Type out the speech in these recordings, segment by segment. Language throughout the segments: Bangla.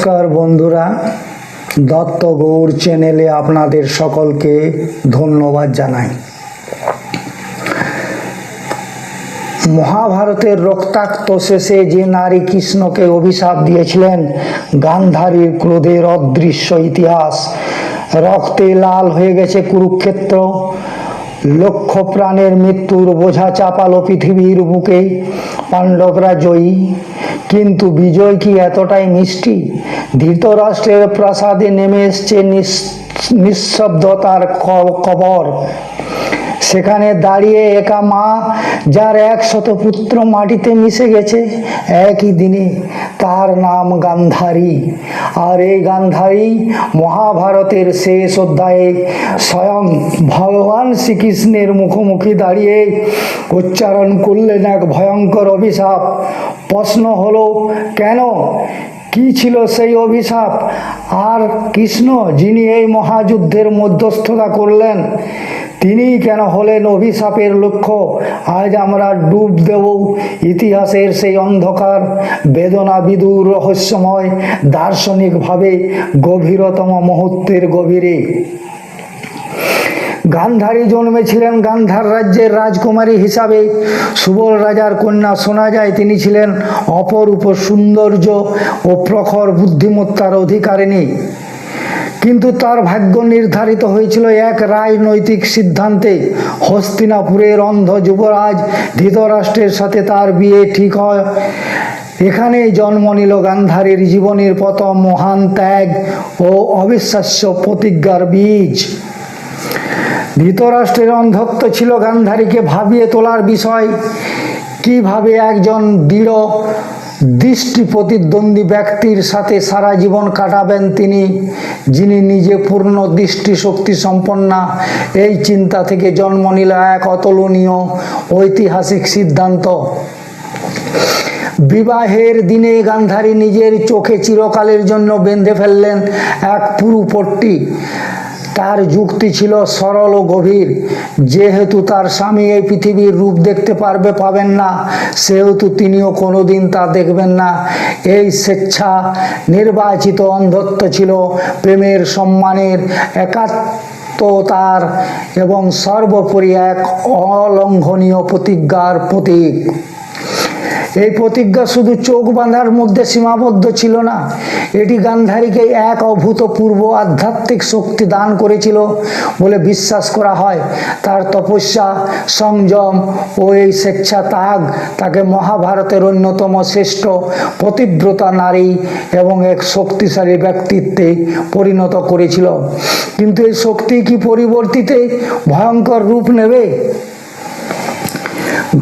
নমস্কার বন্ধুরা, দত্ত গৌর চ্যানেলে আপনাদের সকলকে ধন্যবাদ জানাই। মহাভারতের রক্তাক্ত শেষে যে নারী কৃষ্ণকে অভিশাপ দিয়েছিলেন, গান্ধারীর ক্রোধের অদৃশ্য ইতিহাস। রক্তে লাল হয়ে গেছে কুরুক্ষেত্র। লক্ষ প্রাণের মৃত্যুর বোঝা চাপালো পৃথিবীর বুকে। পাণ্ডবরা জয়ী। কিন্তু বিজয় কি এতটাই মিষ্টি ধৃতরাষ্ট্রের প্রাসাদে নেমে এসছে নিঃশব্দতার কবর। সেখানে দাঁড়িয়ে একা মা, যার একশত পুত্র মাটিতে মিশে গেছে, একই দিনে তার নাম গান্ধারী। আর এই গান্ধারী মহাভারতের শেষ অধ্যায়ে স্বয়ং ভগবান শ্রীকৃষ্ণের মুখোমুখি দাঁড়িয়ে উচ্চারণ করলেন এক ভয়ঙ্কর অভিশাপ। প্রশ্ন হলো, কেন? কি ছিল সেই অভিশাপ? আর কৃষ্ণ, যিনি এই মহাযুদ্ধের মধ্যস্থতা করলেন তিনিই কেন হলেন অভিশাপের লক্ষ্য? আজ আমরা ডুব দেব ইতিহাসের সেই অন্ধকার বেদনা বিদুর রহস্যময়, দার্শনিকভাবে গভীরতম মুহূর্তের গভীরে। গান্ধারী জন্মেছিলেন গান্ধার রাজ্যের রাজকুমারী হিসাবে। সুবল রাজার কন্যা শোনা যায়, তিনি ছিলেন অপরূপ সৌন্দর্য ও প্রখর বুদ্ধিমত্তার অধিকারিণী। কিন্তু তার ভাগ্য নির্ধারিত হয়েছিল এক রাজনৈতিক সিদ্ধান্তে। হস্তিনাপুরের অন্ধ যুবরাজ ধৃতরাষ্ট্রের সাথে তার বিয়ে ঠিক হয়। এখানেই জন্ম নিল গান্ধারীর জীবনের প্রথম মহান ত্যাগ ও অবিশ্বাস্য প্রতিজ্ঞার বীজ। ধৃতরাষ্ট্রের অন্ধত্ব ছিল গান্ধারীকে ভাবিয়ে তোলার বিষয়। কীভাবে একজন দৃঢ় দৃষ্টি প্রতিদ্বন্দ্বী ব্যক্তির সাথে সারা জীবন কাটাবেন তিনি, যিনি নিজে পূর্ণ দৃষ্টি শক্তি সম্পন্না। এই চিন্তা থেকে জন্ম নিল এক অতুলনীয় ঐতিহাসিক সিদ্ধান্ত। বিবাহের দিনে গান্ধারী নিজের চোখে চিরকালের জন্য বেঁধে ফেললেন এক পুরু পট্টি তার যুক্তি ছিল সরল ও গভীর। যেহেতু তার স্বামী এই পৃথিবীর রূপ দেখতে পারবে, পাবেন না। সেহেতু তিনিও কোনোদিন তা দেখবেন না। এই স্বেচ্ছা নির্বাচিত অন্ধত্ব ছিল প্রেমের সম্মানের একাত্মতার এবং সর্বোপরি এক অলঙ্ঘনীয় প্রতিজ্ঞার প্রতীক। এই প্রতিজ্ঞা শুধু চোখ বাঁধার মধ্যে সীমাবদ্ধ ছিল না, এটি গান্ধারীকে এক অভূতপূর্ব আধ্যাত্মিক শক্তি দান করেছিল বলে বিশ্বাস করা হয়। তার তপস্যা, সংযম ও এই স্বেচ্ছা ত্যাগ তাকে মহাভারতের অন্যতম শ্রেষ্ঠ পতিব্রতা নারী এবং এক শক্তিশালী ব্যক্তিত্বে পরিণত করেছিল। কিন্তু এই শক্তি কি পরিবর্তিতে ভয়ঙ্কর রূপ নেবে?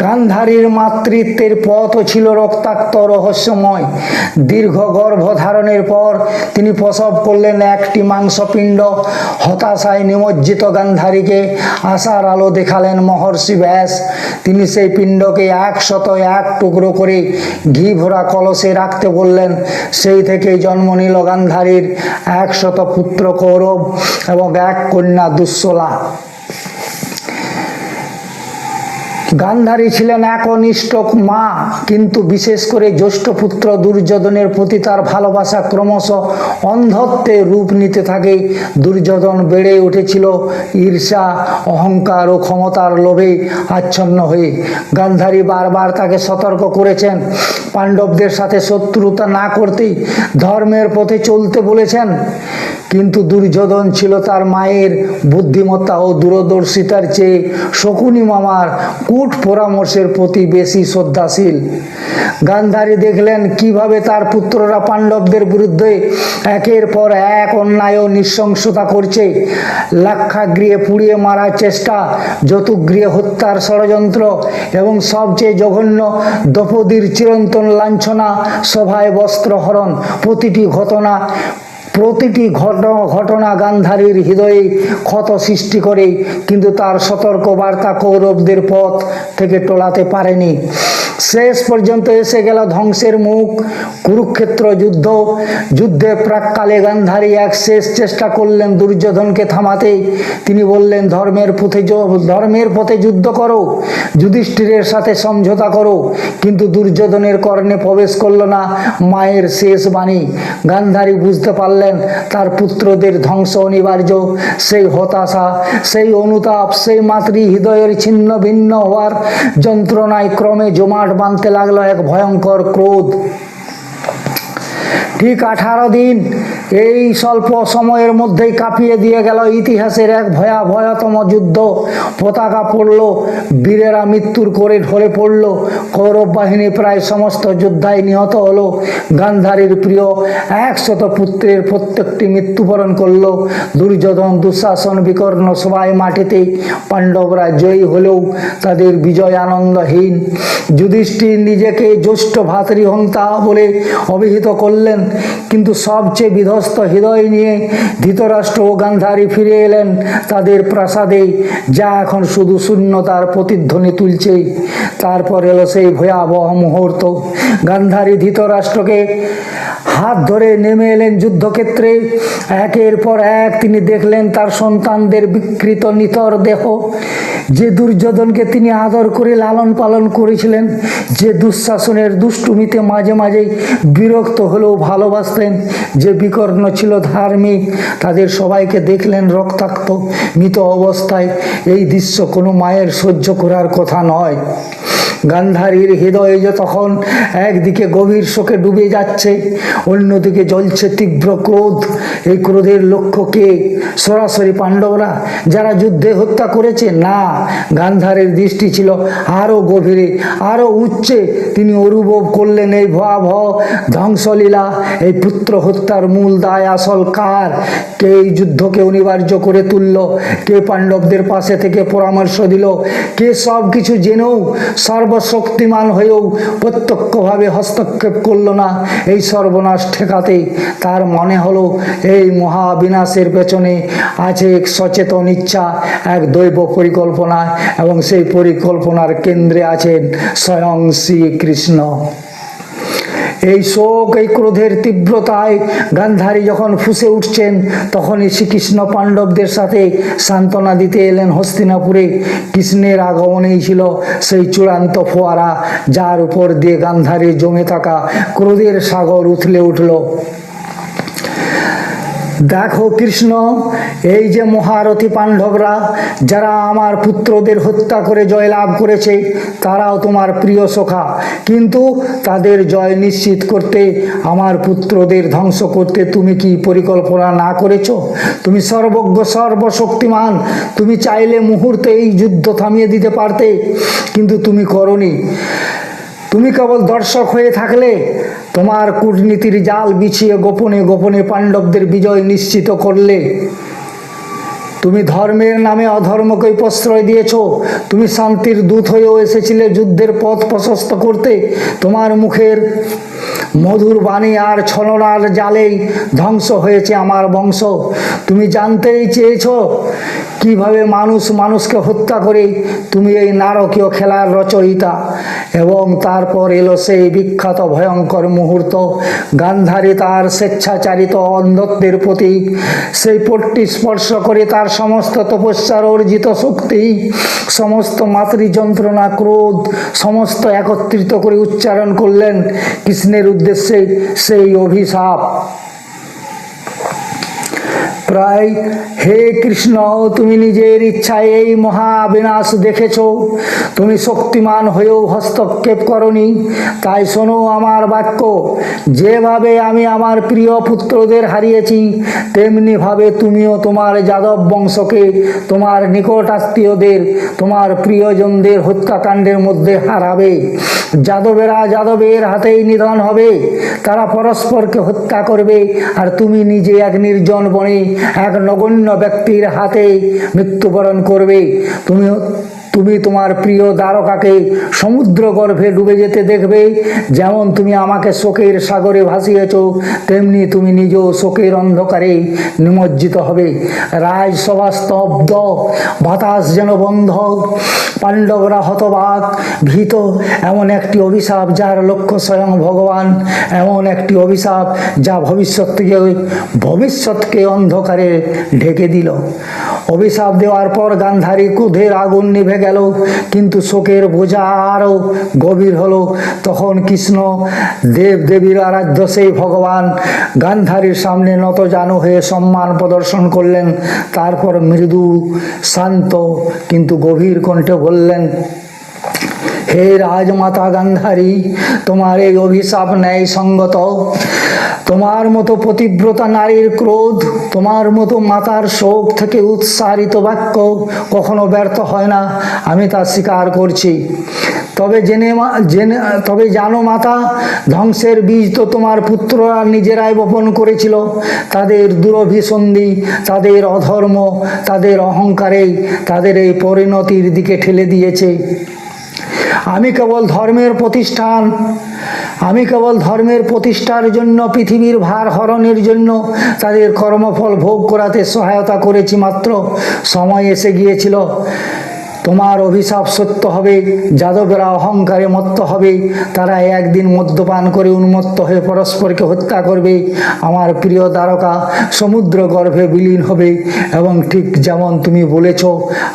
গান্ধারীর মাতৃত্বের পথও ছিল রক্তাক্ত রহস্যময়। দীর্ঘ গর্ভধারণের পর তিনি প্রসব করলেন একটি মাংসপিণ্ড। হতাশায় নিমজ্জিত গান্ধারীকে আশার আলো দেখালেন মহর্ষি ব্যাস। তিনি সেই পিণ্ডকে একশত এক টুকরো করে ঘি ভরা কলসে রাখতে বললেন, সেই থেকেই জন্ম নিল গান্ধারীর একশত পুত্র কৌরব এবং এক কন্যা দুঃশলা। গান্ধারী ছিলেন একনিষ্ঠ মা, কিন্তু বিশেষ করে জ্যৈষ্ঠ পুত্র দুর্যোধনের প্রতি তার ভালোবাসা ক্রমশ অন্ধত্বে রূপ নিতে থাকে। দুর্যোধন বেড়ে উঠেছিল, ঈর্ষা, অহংকার ও ক্ষমতার লোভে আচ্ছন্ন হয়ে। গান্ধারী বারবার তাকে সতর্ক করেছেন। পাণ্ডবদের সাথে শত্রুতা না করতেই ধর্মের পথে চলতে বলেছেন। কিন্তু দুর্যোধন ছিল তার মায়ের বুদ্ধিমত্তা ও দূরদর্শিতার চেয়ে শকুনি মামার কূট পরামর্শের প্রতি বেশি শ্রদ্ধাশীল। গান্ধারী দেখলেন কীভাবে তার পুত্ররা পাণ্ডবদের বিরুদ্ধে একের পর এক অন্যায় ও নৃশংসতা করছে। লাক্ষাগৃহে পুড়িয়ে মারার চেষ্টা, যতুগৃহে হত্যার ষড়যন্ত্র এবং সবচেয়ে জঘন্য দ্রৌপদীর চিরন্তন লাঞ্ছনা সভায় বস্ত্রহরণ প্রতিটি ঘটনা প্রতিটি ঘটনা ঘটনা গান্ধারীর হৃদয়ে ক্ষত সৃষ্টি করে, কিন্তু তার সতর্ক বার্তা কৌরবদের পথ থেকে টোলাতে পারেনি। শেষ পর্যন্ত এসে গেল ধ্বংসের মুখ, কুরুক্ষেত্র যুদ্ধ। যুদ্ধে প্রাককালে গান্ধারী এক শেষ চেষ্টা করলেন দুর্যোধনকে থামাতে। তিনি বললেন, ধর্মের পথে ধর্মের পথে যুদ্ধ করো, যুধিষ্ঠিরের সাথে সমঝোতা করো। কিন্তু দুর্যোধনের কর্ণে প্রবেশ করল না, মায়ের শেষ বাণী। গান্ধারী বুঝতে পারলেন, তার পুত্রদের ধ্বংস অনিবার্য। সেই হতাশা, সেই অনুতাপ, সেই মাতৃ হৃদয়ের ছিন্ন ভিন্ন হওয়ার যন্ত্রণায় ক্রমে জমাট বাঁধতে লাগল এক ভয়ঙ্কর ক্রোধ। ঠিক আঠারো দিন এই স্বল্প সময়ের মধ্যেই কাঁপিয়ে দিয়ে গেল ইতিহাসের এক ভয়াবহতম যুদ্ধ। পতাকা পড়ল, বীরেরা মৃত্যুর করে ঢলে পড়ল, কৌরব বাহিনী প্রায় সমস্ত যোদ্ধায় নিহত হলো। গান্ধারীর প্রিয় একশত পুত্রের প্রত্যেকটি মৃত্যুবরণ করল। দুর্যোধন, দুঃশাসন, বিকর্ণ সবাই মাটিতে পাণ্ডবরা জয়ী হলেও তাদের বিজয় আনন্দহীন। যুধিষ্ঠির নিজেকে জ্যৈষ্ঠ ভাতৃহন্তা বলে অভিহিত করলেন। কিন্তু সবচেয়ে বিধ্বস্ত হৃদয় নিয়ে ধৃতরাষ্ট্র ও গান্ধারী ফিরে এলেন তাদের প্রাসাদে, যা এখন শুধু শূন্যতার প্রতিধ্বনি তুলছে। তারপর এলো সেই ভয়াবহ মুহূর্ত। গান্ধারী ধৃতরাষ্ট্রকে হাত ধরে নেমে এলেন যুদ্ধক্ষেত্রে। একের পর এক তিনি দেখলেন তার সন্তানদের বিকৃত নিতর দেহ। যে দুর্যোধনকে তিনি আদর করে লালন পালন করেছিলেন, যে দুঃশাসনের দুষ্টুমিতে মাঝে মাঝেই বিরক্ত হলেও ভালোবাসতেন, যে বিকর্ণ ছিল ধার্মিক, তাদের সবাইকে দেখলেন রক্তাক্ত, মৃত অবস্থায়। এই দৃশ্য কোনো মায়ের সহ্য করার কথা নয়। গান্ধারীর হৃদয়ে যে তখন একদিকে গভীর শোকে ডুবে যাচ্ছে, অন্যদিকে জ্বলছে তীব্র ক্রোধ। এই ক্রোধের লক্ষ্য কে? সরাসরি পাণ্ডবরা যারা যুদ্ধে হত্যা করেছে? না। গান্ধারের দৃষ্টি ছিল আরও গভীরে আরও উচ্চে। তিনি অনুভব করলেন এই ভয়াবহ ধ্বংসলীলা, এই পুত্র হত্যার মূল দায় আসল কার? কে এই যুদ্ধকে অনিবার্য করে তুলল? কে পাণ্ডবদের পাশে থেকে পরামর্শ দিল? কে সব কিছু জেনেও সর্বশক্তিমান হয়েও প্রত্যক্ষভাবে হস্তক্ষেপ করল না? এই সর্বনাশ ঠেকাতে তার মনে হলো, এই মহাবিনাশের পেছনে আছে এক সচেতন ইচ্ছা, এক দৈব পরিকল্পনা। এবং সেই পরিকল্পনার কেন্দ্রে আছেন স্বয়ং শ্রীকৃষ্ণ। এই শোক, এই ক্রোধের তীব্রতায় গান্ধারী যখন ফুসে উঠছেন, তখনই শ্রীকৃষ্ণ পাণ্ডবদের সাথে সান্ত্বনা দিতে এলেন হস্তিনাপুরে। কৃষ্ণের আগমনেই ছিল সেই চূড়ান্ত ফোয়ারা, যার উপর দিয়ে গান্ধারী জমে থাকা ক্রোধের সাগর উথলে উঠল। দেখো কৃষ্ণ, এই যে মহারথী পাণ্ডবরা, যারা আমার পুত্রদের হত্যা করে জয়লাভ করেছে, তারাও তোমার প্রিয় সখা। কিন্তু তাদের জয় নিশ্চিত করতে, আমার পুত্রদের ধ্বংস করতে তুমি কি পরিকল্পনা না করেছ? তুমি সর্বজ্ঞ, সর্বশক্তিমান, তুমি চাইলে মুহূর্তে এই যুদ্ধ থামিয়ে দিতে পারতে, কিন্তু তুমি করনি। তুমি কেবল দর্শক হয়ে থাকলে তোমার কূটনীতির জাল বিছিয়ে গোপনে গোপনে পাণ্ডবদের বিজয় নিশ্চিত করলে। তুমি ধর্মের নামে অধর্মকে প্রশ্রয় দিয়েছ, তুমি শান্তির দূত হয়েও এসেছিলে যুদ্ধের পথ প্রশস্ত করতে। তোমার মুখের মধুর বাণী আর ছলনার জালেই ধ্বংস হয়েছে আমার বংশ। তুমি জানতেই চেয়েছ কীভাবে মানুষ মানুষকে হত্যা করে, তুমি এই নারকীয় খেলার রচয়িতা। এবং তারপর এলো সেই বিখ্যাত ভয়ঙ্কর মুহূর্ত, গান্ধারী তার স্বেচ্ছাচারিত অন্ধত্বের প্রতীক। সেই পট্টি স্পর্শ করে তার সমস্ত তপস্যার অর্জিত শক্তি, সমস্ত মাতৃ যন্ত্রণা ক্রোধ, সমস্ত একত্রিত করে উচ্চারণ করলেন কৃষ্ণের উদ্দেশ্যে সেই অভিশাপ। প্রায়, হে কৃষ্ণ, তুমি নিজের ইচ্ছায় এই মহাবিনাশ দেখেছ। তুমি শক্তিমান হয়েও হস্তক্ষেপ করনি। তাই শোনো আমার বাক্য, যেভাবে আমি আমার প্রিয় পুত্রদের হারিয়েছি, তেমনিভাবে তুমিও তোমার যাদব বংশকে, তোমার নিকট আত্মীয়দের, তোমার প্রিয়জনদের হত্যাকাণ্ডের মধ্যে হারাবে। যাদবেরা যাদবের হাতেই নিধন হবে। তারা পরস্পরকে হত্যা করবে, আর তুমি নিজে এক নির্জন বনে এক নগণ্য ব্যক্তির হাতে মৃত্যুবরণ করবে। তুমি তুমি তোমার প্রিয় দ্বারকাকে সমুদ্র গর্ভে ডুবে যেতে দেখবে, যেমন তুমি আমাকে শোকের সাগরে ভাসিয়েছ, তেমনি তুমি নিজেও শোকের অন্ধকারে নিমজ্জিত হবে। রাজসভা স্তব্ধ, বাতাস যেন বন্ধ, পাণ্ডবরা হতবাক, ভীত, এমন একটি অভিশাপ যার লক্ষ্য স্বয়ং ভগবান, এমন একটি অভিশাপ যা ভবিষ্যৎকে ভবিষ্যৎকে অন্ধকারে ঢেকে দিল। অভিশাপ দেওয়ার পর গান্ধারী ক্রোধের আগুন নিভে গেল, কিন্তু শোকের বোঝা আরও গভীর হলো। তখন কৃষ্ণ দেব দেবীর আরাধ্য সেই ভগবান গান্ধারীর সামনে নত জানু হয়ে সম্মান প্রদর্শন করলেন। তারপর মৃদু শান্ত কিন্তু গভীর কণ্ঠে বললেন, হে রাজমাতা গান্ধারী, তোমার এই অভিশাপ ন্যায় সঙ্গত তোমার মতো পতিব্রতা নারীর ক্রোধ, তোমার মতো মাতার শোক থেকে উৎসারিত বাক্য কখনো ব্যর্থ হয় না, আমি তা স্বীকার করছি। তবে জেনে জেনে, তবে জানো মাতা, ধ্বংসের বীজ তো তোমার পুত্ররা নিজেরাই বপন করেছিল। তাদের দুরভিসন্ধি, তাদের অধর্ম, তাদের অহংকারেই তাদের এই পরিণতির দিকে ঠেলে দিয়েছে। আমি কেবল ধর্মের প্রতিষ্ঠান আমি কেবল ধর্মের প্রতিষ্ঠার জন্য, পৃথিবীর ভার হরণের জন্য তাদের কর্মফল ভোগ করাতে সহায়তা করেছি মাত্র। সময় এসে গিয়েছিল। তোমার অভিশাপ সত্য হবে, যাদবেরা অহংকারে মত্ত হবে, তারা একদিন মদ্যপান করে উন্মত্ত হয়ে পরস্পরকে হত্যা করবে। আমার প্রিয় দ্বারকা, সমুদ্র গর্ভে বিলীন হবে এবং ঠিক যেমন তুমি বলেছ,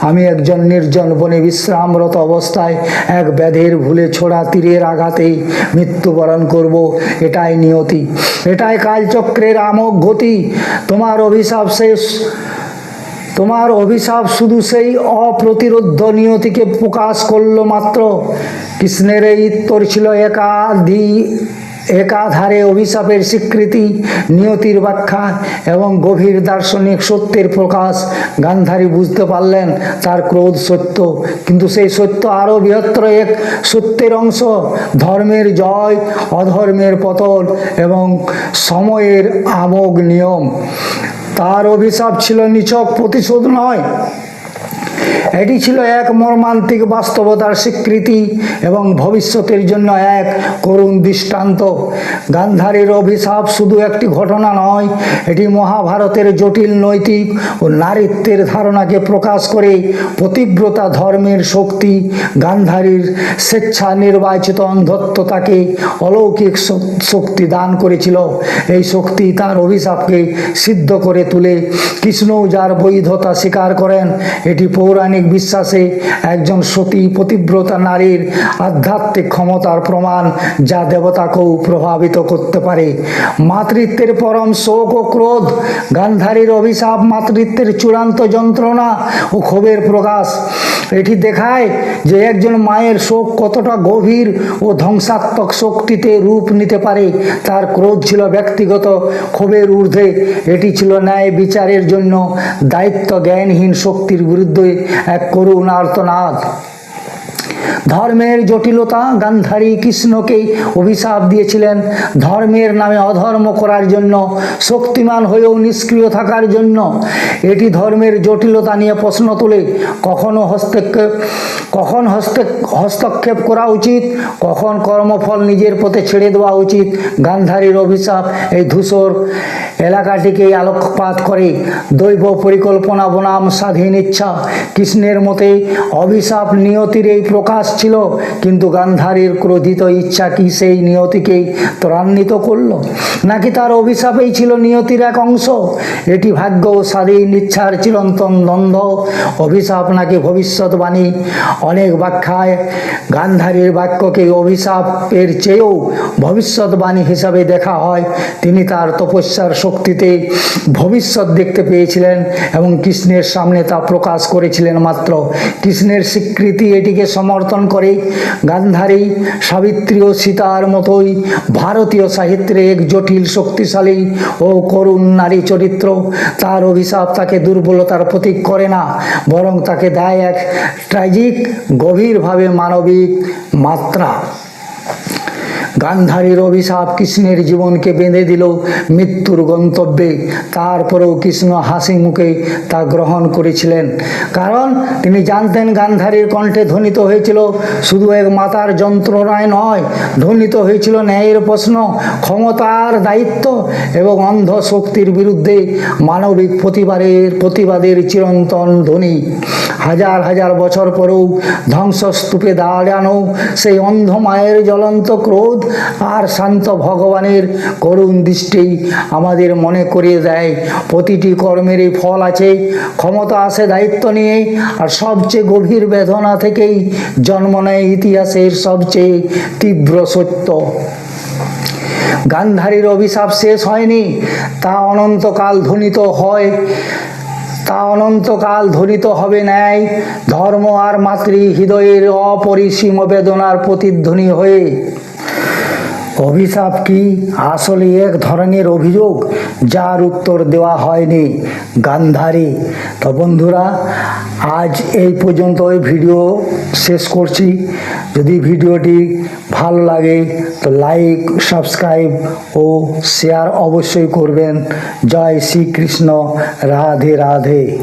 আমি একজন নির্জন বনে বিশ্রামরত অবস্থায় এক ব্যাধের ভুলে ছোড়া তীরের আঘাতে মৃত্যুবরণ করব। এটাই নিয়তি। এটাই কালচক্রের আমক গতি। তোমার অভিশাপ শেষ। তোমার অভিশাপ শুধু সেই অপ্রতিরোধ নিয়তিকে প্রকাশ করল মাত্র। কৃষ্ণের এই উত্তর ছিল একাধি একাধারে অভিশাপের স্বীকৃতি, নিয়তির ব্যাখ্যা এবং গভীর দার্শনিক সত্যের প্রকাশ। গান্ধারী বুঝতে পারলেন তার ক্রোধ সত্য, কিন্তু সেই সত্য আরও বৃহত্তর এক সত্যের অংশ, ধর্মের জয়, অধর্মের পতন এবং সময়ের আমোগ নিয়ম। তার অভিশাপ ছিল নিচক প্রতিশোধ নয়। এটি ছিল এক মর্মান্তিক বাস্তবতার স্বীকৃতি এবং ভবিষ্যতের জন্য এক করুণ দৃষ্টান্ত। গান্ধারীর অভিশাপ শুধু একটি ঘটনা নয়, এটি মহাভারতের জটিল নৈতিক ও নারীত্বের ধারণাকে প্রকাশ করে পতিব্রতা ধর্মের শক্তি, গান্ধারীর স্বেচ্ছা নির্বাচিত অন্ধত্ব তাকে অলৌকিক শক্তি দান করেছিল। এই শক্তি তার অভিশাপকে সিদ্ধ করে তুলে। কৃষ্ণও যার বৈধতা স্বীকার করেন, এটি পৌরাণিক বিশ্বাসে একজন সতী পতিব্রতা নারীর আধ্যাত্মিক ক্ষমতার প্রমাণ যা দেবতাকেও প্রভাবিত করতে পারে। মাতৃত্বের পরম শোক ও ক্রোধ, গান্ধারীর অভিশাপ, মাতৃত্বের চূড়ান্ত যন্ত্রণা ও ক্ষোভের প্রকাশ এটি দেখায় যে একজন মায়ের শোক কতটা গভীর ও ধ্বংসাত্মক শক্তিতে রূপ নিতে পারে, তার ক্রোধ ছিল ব্যক্তিগত ক্ষোভের ঊর্ধ্বে। এটি ছিল ন্যায় বিচারের জন্য দায়িত্ব জ্ঞানহীন শক্তির বিরুদ্ধে এক করুণ আর্তনাদ ধর্মের জটিলতা গান্ধারী কৃষ্ণকে অভিশাপ দিয়েছিলেন। ধর্মের নামে অধর্ম করার জন্য, শক্তিমান হয়েও নিষ্ক্রিয় থাকার জন্য। এটি ধর্মের জটিলতা নিয়ে প্রশ্ন তোলে। কখনো হস্তক্ষেপ, কখন হস্তে, হস্তক্ষেপ করা উচিত? কখন কর্মফল নিজের পথে ছেড়ে দেওয়া উচিত? গান্ধারীর অভিশাপ এই ধূসর এলাকাটিকে আলোকপাত করে। দৈব পরিকল্পনা, বনাম, স্বাধীন ইচ্ছা। কৃষ্ণের মতে অভিশাপ নিয়তির এই প্রকাশ ছিল, কিন্তু গান্ধারীর ক্রোধিত ইচ্ছা কি সেই নিয়তিকে ত্বরান্বিত করল? নাকি তার অভিশাপেই ছিল নিয়তির এক অংশ? এটি ভাগ্য ও স্বাধীন ইচ্ছার চিরন্তন দ্বন্দ্ব। অভিশাপ নাকি ভবিষ্যৎবাণী? অনেক ব্যাখ্যায় গান্ধারীর বাক্যকে অভিশাপের চেয়েও ভবিষ্যৎবাণী হিসাবে দেখা হয়। তিনি তার তপস্যার শক্তিতে ভবিষ্যৎ দেখতে পেয়েছিলেন এবং কৃষ্ণের সামনে তা প্রকাশ করেছিলেন মাত্র। কৃষ্ণের স্বীকৃতি এটিকে সমর্থন করে। গান্ধারী, সাবিত্রী ও সীতার মতোই ভারতীয় সাহিত্যে এক জটিল শক্তিশালী ও করুণ নারী চরিত্র। তার অভিশাপ তাকে দুর্বলতার প্রতীক করে না, বরং তাকে দেয় এক ট্র্যাজিক গভীরভাবে মানবিক মাত্রা। গান্ধারীর অভিশাপ কৃষ্ণের জীবনকে বেঁধে দিল মৃত্যুর গন্তব্যে। তারপরেও কৃষ্ণ হাসি মুখে তা গ্রহণ করেছিলেন। কারণ তিনি জানতেন গান্ধারীর কণ্ঠে ধ্বনিত হয়েছিল, শুধু এক মাতার যন্ত্রণায় নয়, ধ্বনিত হয়েছিল ন্যায়ের প্রশ্ন, ক্ষমতার দায়িত্ব এবং অন্ধ শক্তির বিরুদ্ধে মানবিক প্রতিবাদের প্রতিবাদের চিরন্তন ধ্বনি। হাজার হাজার বছর পরেও ধ্বংসস্তূপে দাঁড়ানো সেই অন্ধ মায়ের জ্বলন্ত ক্রোধ আর শান্ত ভগবানের করুণ দৃষ্টি আমাদের মনে করিয়ে দেয়। প্রতিটি কর্মেরই ফল আছে, ক্ষমতা আসে দায়িত্ব নিয়ে, আর সবচেয়ে গভীর বেদনা থেকেই জন্ম নেয় ইতিহাসের সবচেয়ে তীব্র সত্য। গান্ধারীর অভিশাপ শেষ হয়নি, তা অনন্তকাল ধ্বনিত হয়। তা অনন্তকাল ধ্বনিত হবে ন্যায়, ধর্ম আর মাতৃ হৃদয়ের অপরিসীম বেদনার প্রতিধ্বনি হয়ে। অভিশাপ কি? আসলে এক ধরনের অভিযোগ, যার উত্তর দেওয়া হয়নি। গান্ধারী। তো বন্ধুরা, আজ এই পর্যন্ত এই ভিডিও শেষ করছি। যদি ভিডিওটি ভালো লাগে, তো লাইক, সাবস্ক্রাইব ও শেয়ার অবশ্যই করবেন। জয় শ্রীকৃষ্ণ। রাধে রাধে।